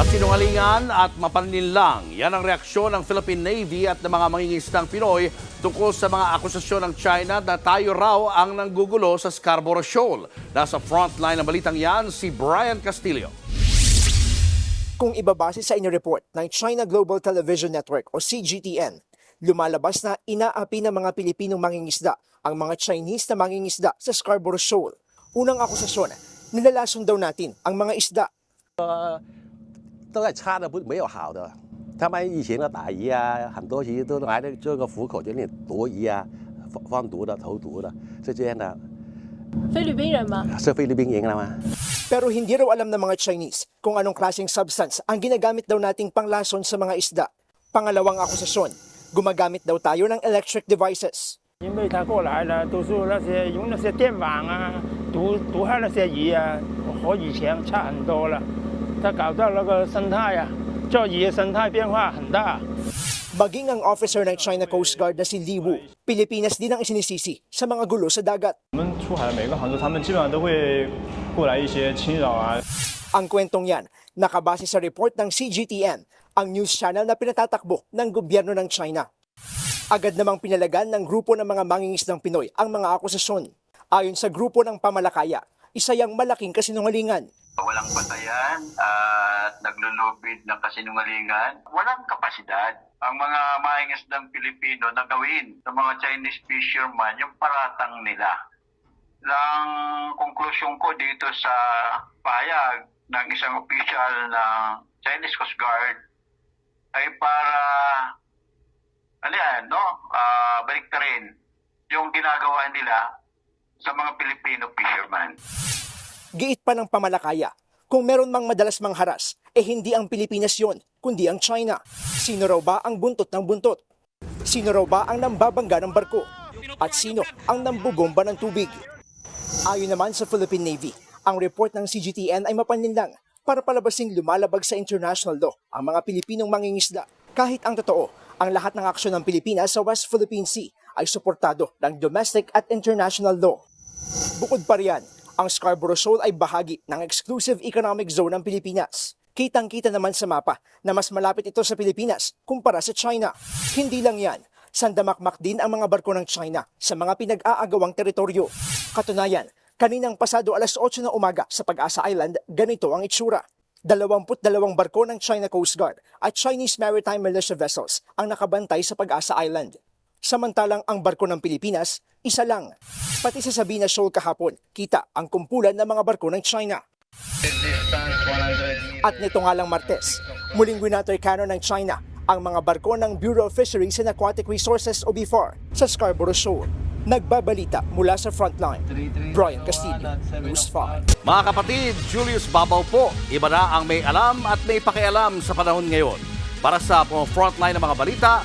At sinungalingan at mapanlinlang, yan ang reaksyon ng Philippine Navy at ng mga mangingisdang Pinoy tungkol sa mga akusasyon ng China na tayo raw ang nanggugulo sa Scarborough Shoal. Nasa frontline ng balitang yan si Brian Castillo. Kung ibabase sa inyo-report ng China Global Television Network o CGTN, lumalabas na inaapi ng mga Pilipinong mangingisda ang mga Chinese na mangingisda sa Scarborough Shoal. Unang akusasyon, nilalason daw natin ang mga isda. 都在插的不没有好的。他们以前的打鱼啊，很多其实都来的这个虎口就那毒鱼啊，放放毒的、投毒的，是这样的。菲律宾人吗？是菲律宾人了吗？ Pero hindi raw alam ng mga Chinese kung anong klaseng substance ang ginagamit daw nating panglason sa mga isda. Pangalawang akusasyon, gumagamit daw tayo ng electric devices. 因为他过来了，都是那些用那些电网啊，毒毒害那些鱼啊，和以前差很多了。 他搞到那个生态啊，这鱼的生态变化很大。 Maging ang officer ng China Coast Guard na si Li Wu, Pilipinas din ang isinisisi sa mga gulo sa dagat. 我们出海的每个航次，他们基本上都会过来一些侵扰啊， Ang kwentong yan, nakabase sa report ng CGTN, ang news channel na pinatatakbo ng gobyerno ng China. Agad namang pinalagan ng grupo ng mga mangingisdang Pinoy ang mga akusasyon. Ayon sa grupo ng pamalakaya, isa yang malaking kasinungalingan. walang batayan at naglulubid ng kasinungalingan. Walang kapasidad ang mga mahingisdang Pilipino na gawin ng mga Chinese fisherman yung paratang nila. Lang konklusyon ko dito sa payag ng isang official ng Chinese Coast Guard ay para ano yan, no? Ah, baliktarin yung ginagawa nila sa mga Filipino fisherman. Giit pa ng pamalakaya, kung meron mang madalas mangharas, eh hindi ang Pilipinas yon, kundi ang China. Sino raw ba ang buntot ng buntot? Sino raw ba ang nambabangga ng barko? At sino ang nambubomba ng tubig? Ayon naman sa Philippine Navy, ang report ng CGTN ay mapanlinlang para palabasing lumalabag sa international law ang mga Pilipinong mangingisda. Kahit ang totoo, ang lahat ng aksyon ng Pilipinas sa West Philippine Sea ay suportado ng domestic at international law. Bukod pa riyan, ang Scarborough Shoal ay bahagi ng exclusive economic zone ng Pilipinas. Kitang-kita naman sa mapa na mas malapit ito sa Pilipinas kumpara sa China. Hindi lang yan, sandamakmak din ang mga barko ng China sa mga pinag-aagawang teritoryo. Katunayan, kaninang pasado alas 8 na umaga sa Pag-asa Island, ganito ang itsura. 22 barko ng China Coast Guard at Chinese Maritime Militia vessels ang nakabantay sa Pag-asa Island. Samantalang ang barko ng Pilipinas, isa lang. Pati sa Sabina Shoal kahapon, kita ang kumpulan ng mga barko ng China. At nito nga lang Martes, muling winaterkano ng China ang mga barko ng Bureau of Fisheries and Aquatic Resources o BFAR sa Scarborough Shoal. Nagbabalita mula sa frontline. Brian Castillo, News 5. Mga kapatid, Julius Babaw po. Iba na ang may alam at may pakialam sa panahon ngayon. Para sa frontline ng mga balita,